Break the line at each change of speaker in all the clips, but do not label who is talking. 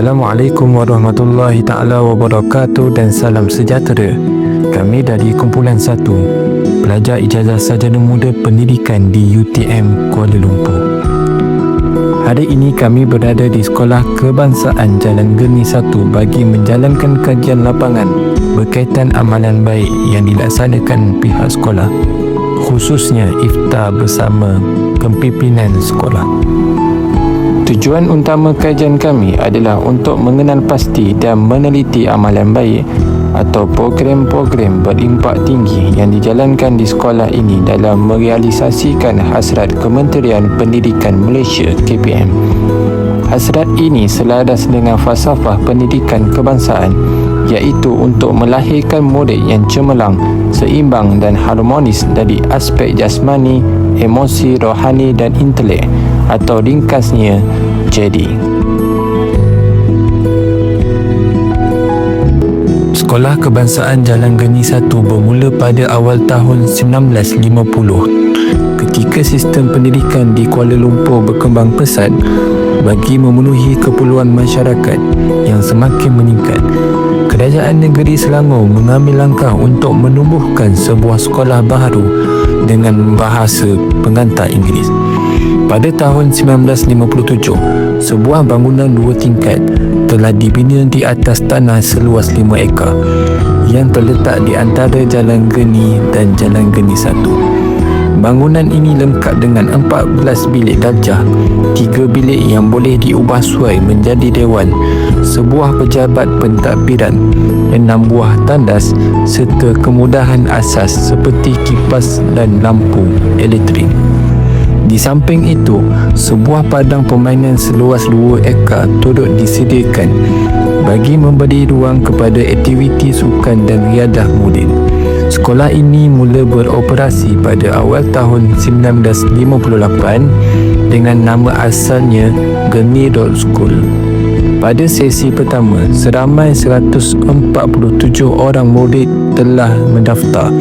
Assalamualaikum warahmatullahi taala wabarakatuh dan salam sejahtera. Kami dari kumpulan 1 pelajar ijazah sarjana muda pendidikan di UTM Kuala Lumpur. Hari ini kami berada di Sekolah Kebangsaan Jalan Geni 1 bagi menjalankan kajian lapangan berkaitan amalan baik yang dilaksanakan pihak sekolah khususnya iftar bersama kepimpinan sekolah. Tujuan utama kajian kami adalah untuk mengenal pasti dan meneliti amalan baik atau program-program berimpak tinggi yang dijalankan di sekolah ini dalam merealisasikan hasrat Kementerian Pendidikan Malaysia KPM. Hasrat ini selaras dengan falsafah pendidikan kebangsaan iaitu untuk melahirkan murid yang cemerlang, seimbang dan harmonis dari aspek jasmani, emosi, rohani dan intelek atau ringkasnya jadi. Sekolah Kebangsaan Jalan Geni 1 bermula pada awal tahun 1950 ketika sistem pendidikan di Kuala Lumpur berkembang pesat bagi memenuhi keperluan masyarakat yang semakin meningkat. Kerajaan Negeri Selangor mengambil langkah untuk menumbuhkan sebuah sekolah baharu dengan bahasa pengantar Inggeris. Pada tahun 1957, sebuah bangunan dua tingkat telah dibina di atas tanah seluas 5 ekar yang terletak di antara Jalan Geni dan Jalan Geni 1. Bangunan ini lengkap dengan 14 bilik darjah, 3 bilik yang boleh diubah suai menjadi dewan, sebuah pejabat pentadbiran, 6 buah tandas serta kemudahan asas seperti kipas dan lampu elektrik. Di samping itu, sebuah padang permainan seluas 2 ekar turut disediakan bagi memberi ruang kepada aktiviti sukan dan riadah murid. Sekolah ini mula beroperasi pada awal tahun 1958 dengan nama asalnya Geni School. Pada sesi pertama, seramai 147 orang murid telah mendaftar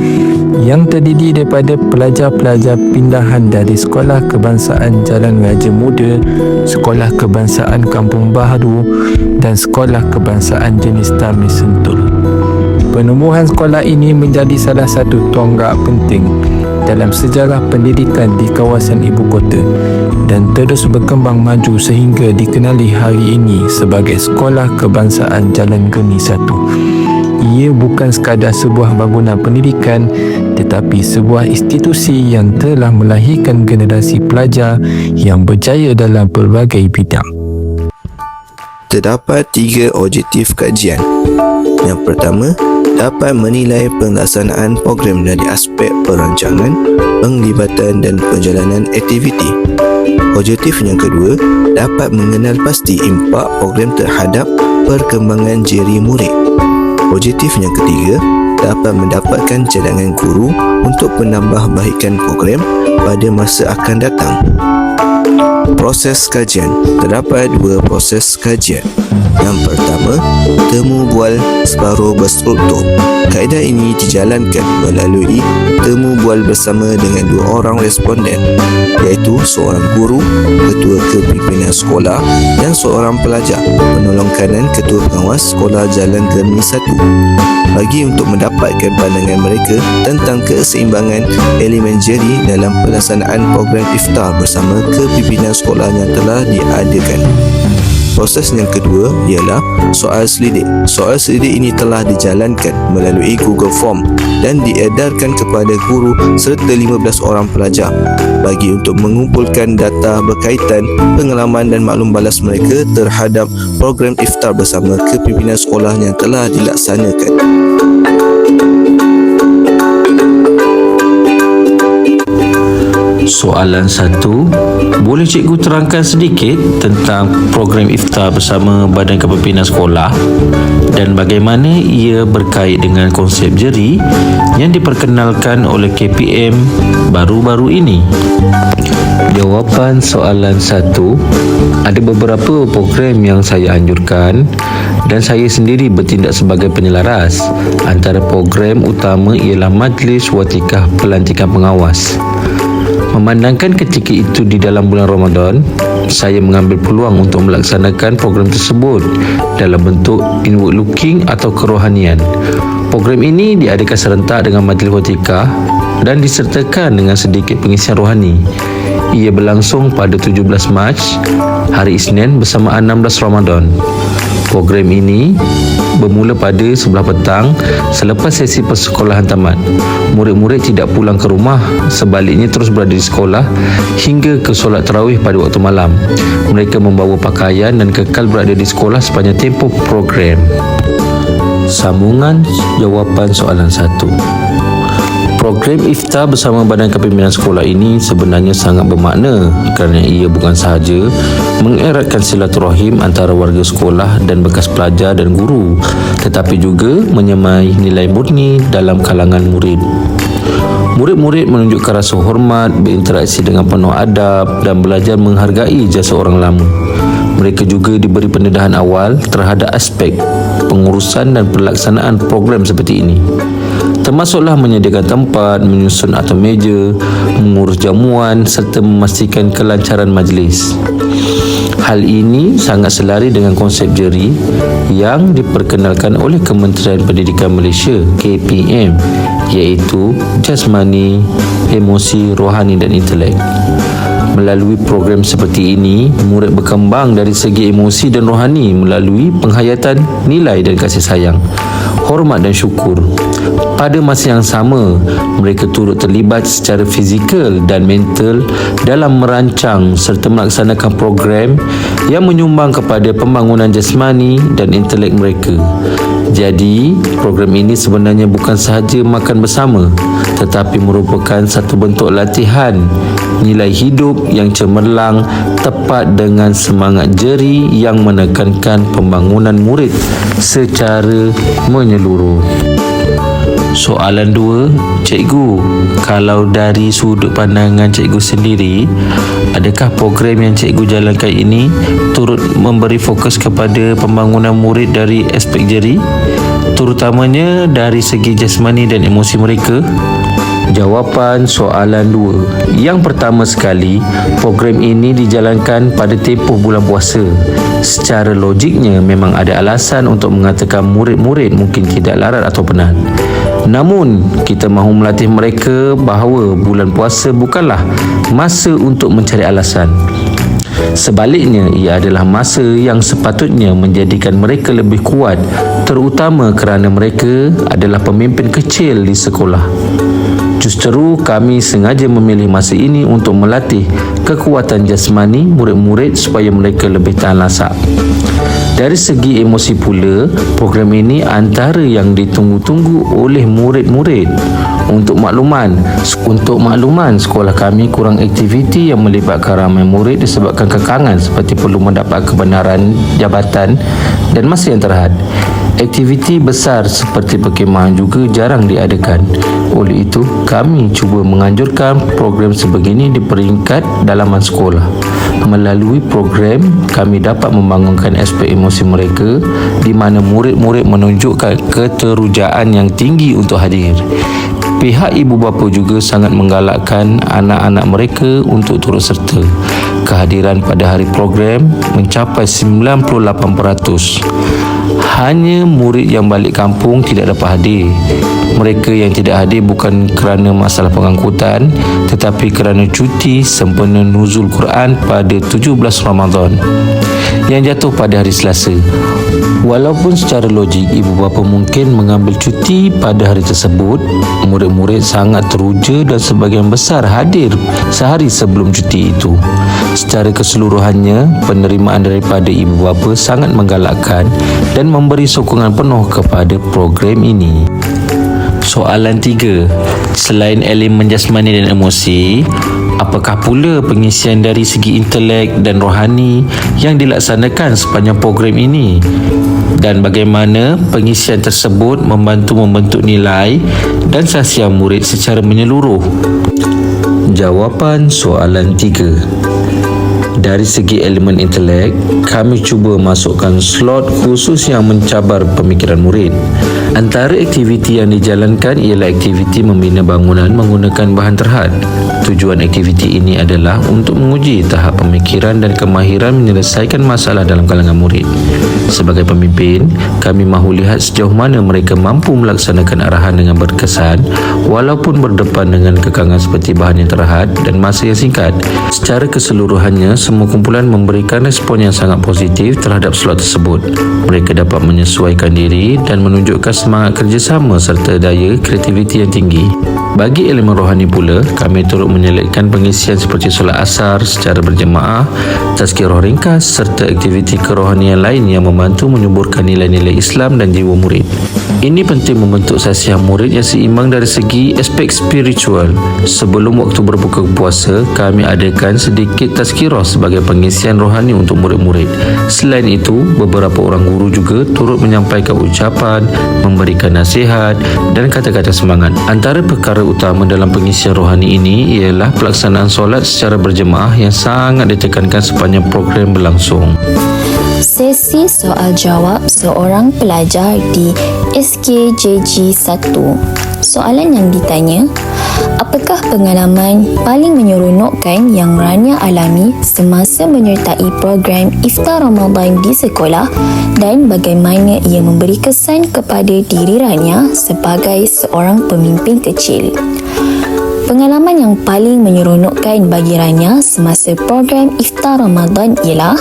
yang terdiri daripada pelajar-pelajar pindahan dari Sekolah Kebangsaan Jalan Raja Muda, Sekolah Kebangsaan Kampung Baharu dan Sekolah Kebangsaan Jenis Tamis Sentul. Penubuhan sekolah ini menjadi salah satu tonggak penting dalam sejarah pendidikan di kawasan ibu kota dan terus berkembang maju sehingga dikenali hari ini sebagai Sekolah Kebangsaan Jalan Geni 1. Ia bukan sekadar sebuah bangunan pendidikan tetapi sebuah institusi yang telah melahirkan generasi pelajar yang berjaya dalam pelbagai bidang.
Terdapat tiga objektif kajian. Yang pertama, dapat menilai pelaksanaan program dari aspek perancangan, penglibatan dan perjalanan aktiviti. Objektif yang kedua, dapat mengenal pasti impak program terhadap perkembangan jeri murid. Objektif yang ketiga, dapat mendapatkan cadangan guru untuk penambahbaikan program pada masa akan datang. Proses kajian Terdapat dua proses kajian Yang pertama Temu bual separuh berstruktur Kaedah ini dijalankan melalui Temu bual bersama dengan dua orang responden Iaitu seorang guru Ketua kepimpinan sekolah Dan seorang pelajar Penolong kanan Ketua pengawas Sekolah Jalan Geni 1 Bagi untuk mendapatkan pandangan mereka Tentang keseimbangan elemen jeri Dalam pelaksanaan program iftar bersama kepimpinan sekolah yang telah diadakan. Proses yang kedua ialah soal selidik. Soal selidik ini telah dijalankan melalui Google Form dan diedarkan kepada guru serta 15 orang pelajar bagi untuk mengumpulkan data berkaitan pengalaman dan maklum balas mereka terhadap program iftar bersama kepimpinan sekolah yang telah dilaksanakan.
Soalan satu, boleh cikgu terangkan sedikit tentang program iftar bersama Badan Kepimpinan Sekolah dan bagaimana ia berkait dengan konsep jeri yang diperkenalkan oleh KPM baru-baru ini? Jawapan soalan satu, ada beberapa program yang saya anjurkan dan saya sendiri bertindak sebagai penyelaras. Antara program utama ialah Majlis Watikah Pelantikan Pengawas. Memandangkan ketika itu di dalam bulan Ramadan, saya mengambil peluang untuk melaksanakan program tersebut dalam bentuk inward looking atau kerohanian. Program ini diadakan serentak dengan majlis watika dan disertakan dengan sedikit pengisian rohani. Ia berlangsung pada 17 Mac, hari Isnin bersamaan 16 Ramadan. Program ini bermula pada sebelah petang selepas sesi persekolahan tamat. Murid-murid tidak pulang ke rumah, sebaliknya terus berada di sekolah hingga ke solat tarawih pada waktu malam. Mereka membawa pakaian dan kekal berada di sekolah sepanjang tempoh program. Sambungan jawapan soalan satu. Program iftar bersama Badan Kepimpinan Sekolah ini sebenarnya sangat bermakna kerana ia bukan sahaja mengeratkan silaturahim antara warga sekolah dan bekas pelajar dan guru tetapi juga menyemai nilai murni dalam kalangan murid. Murid-murid menunjukkan rasa hormat, berinteraksi dengan penuh adab dan belajar menghargai jasa orang lama. Mereka juga diberi pendedahan awal terhadap aspek pengurusan dan pelaksanaan program seperti ini termasuklah menyediakan tempat, menyusun atau meja, mengurus jamuan serta memastikan kelancaran majlis. Hal ini sangat selari dengan konsep jeri yang diperkenalkan oleh Kementerian Pendidikan Malaysia KPM iaitu jasmani, emosi, rohani dan intelek. Melalui program seperti ini, murid berkembang dari segi emosi dan rohani melalui penghayatan nilai dan kasih sayang, hormat dan syukur. Pada masa yang sama, mereka turut terlibat secara fizikal dan mental dalam merancang serta melaksanakan program yang menyumbang kepada pembangunan jasmani dan intelek mereka. Jadi, program ini sebenarnya bukan sahaja makan bersama, tetapi merupakan satu bentuk latihan nilai hidup yang cemerlang tepat dengan semangat jeri yang menekankan pembangunan murid secara menyeluruh. Soalan dua, Cikgu, kalau dari sudut pandangan cikgu sendiri, adakah program yang cikgu jalankan ini turut memberi fokus kepada pembangunan murid dari aspek jeri, terutamanya dari segi jasmani dan emosi mereka? Jawapan soalan dua. Yang pertama sekali, program ini dijalankan pada tempoh bulan puasa. Secara logiknya memang ada alasan untuk mengatakan murid-murid mungkin tidak larat atau penat. Namun, kita mahu melatih mereka bahawa bulan puasa bukanlah masa untuk mencari alasan. Sebaliknya, ia adalah masa yang sepatutnya menjadikan mereka lebih kuat terutama kerana mereka adalah pemimpin kecil di sekolah. Justeru kami sengaja memilih masa ini untuk melatih kekuatan jasmani murid-murid supaya mereka lebih tahan lasak. Dari segi emosi pula, program ini antara yang ditunggu-tunggu oleh murid-murid. Untuk makluman, untuk makluman sekolah kami kurang aktiviti yang melibatkan ramai murid disebabkan kekangan seperti perlu mendapat kebenaran jabatan dan masa yang terhad. Aktiviti besar seperti perkemahan juga jarang diadakan. Oleh itu, kami cuba menganjurkan program sebegini di peringkat dalaman sekolah. Melalui program, kami dapat membangunkan aspek emosi mereka di mana murid-murid menunjukkan keterujaan yang tinggi untuk hadir. Pihak ibu bapa juga sangat menggalakkan anak-anak mereka untuk turut serta. Kehadiran pada hari program mencapai 98% hanya murid yang balik kampung tidak dapat hadir. Mereka yang tidak hadir bukan kerana masalah pengangkutan tetapi kerana cuti sempena nuzul Quran pada 17 Ramadan yang jatuh pada hari Selasa. Walaupun secara logik ibu bapa mungkin mengambil cuti pada hari tersebut, murid-murid sangat teruja dan sebagian besar hadir sehari sebelum cuti itu. Secara keseluruhannya, penerimaan daripada ibu bapa sangat menggalakkan dan memberi sokongan penuh kepada program ini. Soalan tiga, Selain elemen jasmani dan emosi, apakah pula pengisian dari segi intelek dan rohani yang dilaksanakan sepanjang program ini? Dan bagaimana pengisian tersebut membantu membentuk nilai dan sasiang murid secara menyeluruh? Jawapan soalan tiga. Dari segi elemen intelek, kami cuba masukkan slot khusus yang mencabar pemikiran murid. Antara aktiviti yang dijalankan ialah aktiviti membina bangunan menggunakan bahan terhad. Tujuan aktiviti ini adalah untuk menguji tahap pemikiran dan kemahiran menyelesaikan masalah dalam kalangan murid. Sebagai pemimpin, kami mahu lihat sejauh mana mereka mampu melaksanakan arahan dengan berkesan walaupun berdepan dengan kekangan seperti bahan yang terhad dan masa yang singkat. Secara keseluruhannya, semua kumpulan memberikan respon yang sangat positif terhadap slot tersebut. Mereka dapat menyesuaikan diri dan menunjukkan semangat kerjasama serta daya kreativiti yang tinggi. Bagi elemen rohani pula, kami turut menyelitkan pengisian seperti solat asar secara berjemaah, tazkir roh ringkas serta aktiviti kerohanian lain yang membantu menyuburkan nilai-nilai Islam dan jiwa murid. Ini penting membentuk sasiah murid yang seimbang dari segi aspek spiritual. Sebelum waktu berbuka puasa, kami adakan sedikit tazkirah sebagai pengisian rohani untuk murid-murid. Selain itu, beberapa orang guru juga turut menyampaikan ucapan, memberikan nasihat dan kata-kata semangat. Antara perkara utama dalam pengisian rohani ini ialah pelaksanaan solat secara berjemaah yang sangat ditekankan sepanjang program berlangsung.
Sesi soal jawab seorang pelajar di SKJG 1. Soalan yang ditanya, apakah pengalaman paling menyeronokkan yang Rania alami semasa menyertai program Iftar Ramadan di sekolah dan bagaimana ia memberi kesan kepada diri Rania sebagai seorang pemimpin kecil? Pengalaman yang paling menyeronokkan bagi Rania semasa program Iftar Ramadan ialah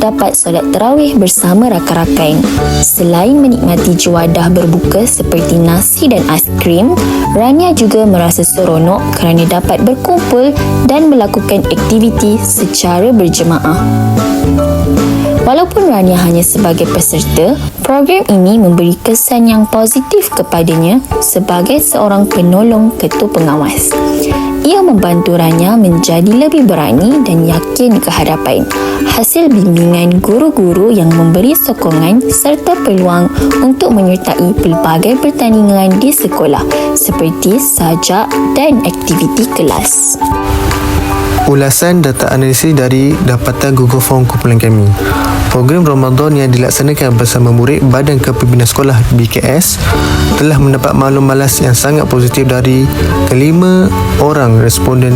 dapat solat terawih bersama rakan-rakan. Selain menikmati juadah berbuka seperti nasi dan aiskrim, Rania juga merasa seronok kerana dapat berkumpul dan melakukan aktiviti secara berjemaah. Walaupun Rania hanya sebagai peserta, program ini memberi kesan yang positif kepadanya sebagai seorang penolong ketua pengawas. Ia membantu Rania menjadi lebih berani dan yakin ke hadapan. Hasil bimbingan guru-guru yang memberi sokongan serta peluang untuk menyertai pelbagai pertandingan di sekolah seperti sajak dan aktiviti kelas.
Ulasan data analisis dari dapatan Google Form kumpulan kami. Program Ramadan yang dilaksanakan bersama murid Badan Kepimpinan Sekolah BKS telah mendapat maklum malas yang sangat positif dari kelima orang responden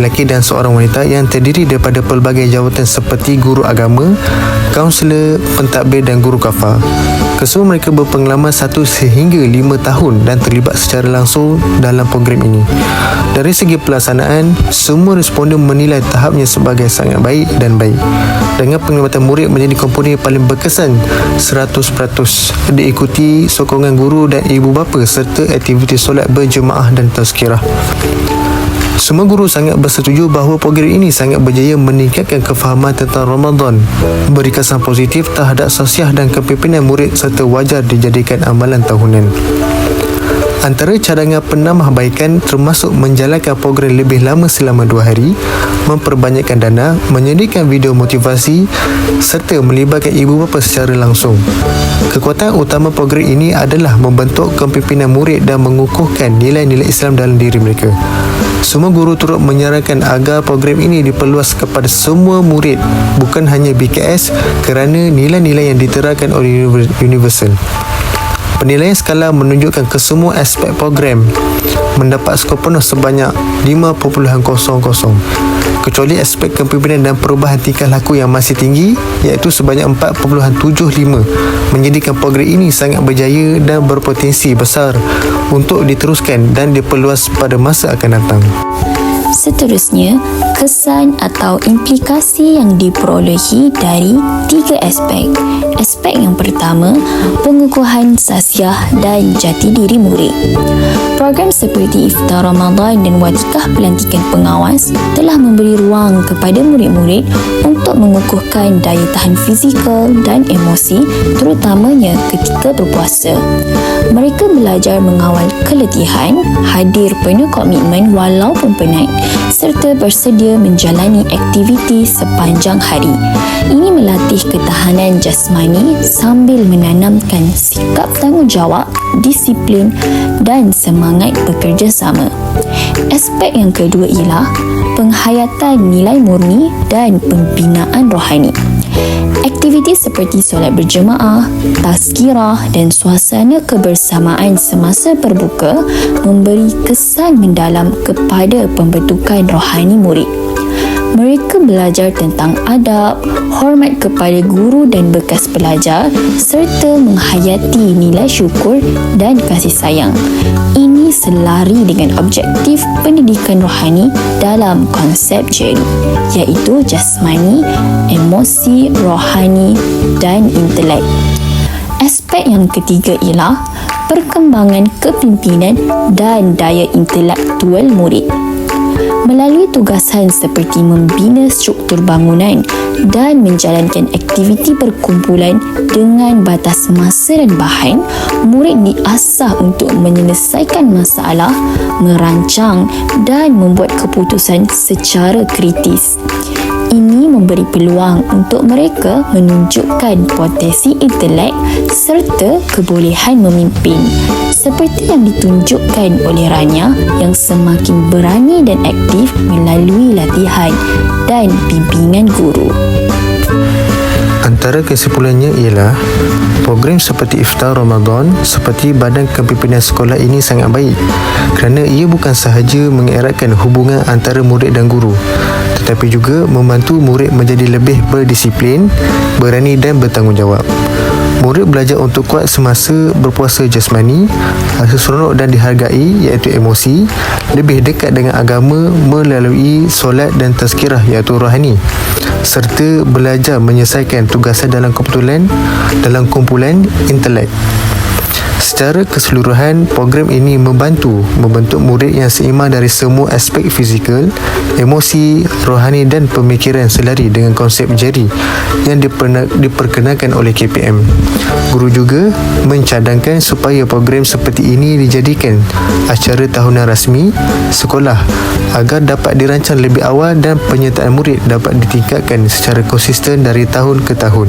lelaki dan seorang wanita yang terdiri daripada pelbagai jawatan seperti guru agama, kaunselor, pentadbir dan guru kafar. Kesemua mereka berpengalaman satu sehingga lima tahun dan terlibat secara langsung dalam program ini. Dari segi pelaksanaan, semua responden menilai tahapnya sebagai sangat baik dan baik. Dengan penglibatan murid menjadi komponen paling berkesan 100% diikuti sokongan guru dan ibu bapa serta aktiviti solat berjemaah dan tazkirah. Semua guru sangat bersetuju bahawa program ini sangat berjaya meningkatkan kefahaman tentang Ramadan, beri kesan positif terhadap sosial dan kepimpinan murid serta wajar dijadikan amalan tahunan. Antara cadangan penambahbaikan termasuk menjalankan program lebih lama selama dua hari, memperbanyakkan dana, menyediakan video motivasi serta melibatkan ibu bapa secara langsung. Kekuatan utama program ini adalah membentuk kepimpinan murid dan mengukuhkan nilai-nilai Islam dalam diri mereka. Semua guru turut menyarankan agar program ini diperluas kepada semua murid bukan hanya BKS kerana nilai-nilai yang diterapkan oleh Universal. Penilaian skala menunjukkan kesemua aspek program mendapat skor penuh sebanyak 5.00 kecuali aspek kepimpinan dan perubahan tingkah laku yang masih tinggi iaitu sebanyak 4.75 menjadikan program ini sangat berjaya dan berpotensi besar untuk diteruskan dan diperluas pada masa akan datang.
Seterusnya, kesan atau implikasi yang diperolehi dari tiga aspek. Aspek yang pertama, pengukuhan sasiah dan jati diri murid. Program seperti Iftar Ramadan dan Watikah Pelantikan Pengawas telah memberi ruang kepada murid-murid untuk mengukuhkan daya tahan fizikal dan emosi terutamanya ketika berpuasa. Mereka belajar mengawal keletihan, hadir penuh komitmen walaupun penat serta bersedia menjalani aktiviti sepanjang hari. Ini melatih ketahanan jasmani sambil menanamkan sikap tanggungjawab, disiplin dan semangat bekerjasama. Aspek yang kedua ialah penghayatan nilai murni dan pembinaan rohani. Aktiviti seperti solat berjemaah, tazkirah dan suasana kebersamaan semasa berbuka memberi kesan mendalam kepada pembentukan rohani murid. Mereka belajar tentang adab, hormat kepada guru dan bekas pelajar serta menghayati nilai syukur dan kasih sayang. Ini selari dengan objektif pendidikan rohani dalam konsep JERI iaitu jasmani, emosi, rohani dan intelek. Aspek yang ketiga ialah perkembangan kepimpinan dan daya intelektual murid melalui tugasan seperti membina struktur bangunan dan menjalankan aktiviti perkumpulan dengan batas masa dan bahan, murid diasah untuk menyelesaikan masalah, merancang dan membuat keputusan secara kritis. Ini memberi peluang untuk mereka menunjukkan potensi intelek serta kebolehan memimpin seperti yang ditunjukkan oleh Rania yang semakin berani dan aktif melalui latihan dan pimpinan guru.
Antara kesimpulannya ialah program seperti Iftar Ramadan seperti badan kepimpinan sekolah ini sangat baik kerana ia bukan sahaja mengeratkan hubungan antara murid dan guru tetapi juga membantu murid menjadi lebih berdisiplin, berani dan bertanggungjawab. Murid belajar untuk kuat semasa berpuasa jasmani, rasa seronok dan dihargai iaitu emosi, lebih dekat dengan agama melalui solat dan tazkirah iaitu rohani serta belajar menyelesaikan tugasan dalam kumpulan dalam kumpulan intelek. Secara keseluruhan, program ini membantu membentuk murid yang seimbang dari semua aspek fizikal, emosi, rohani dan pemikiran selari dengan konsep JERI yang diperkenalkan oleh KPM. Guru juga mencadangkan supaya program seperti ini dijadikan acara tahunan rasmi sekolah agar dapat dirancang lebih awal dan penyertaan murid dapat ditingkatkan secara konsisten dari tahun ke tahun.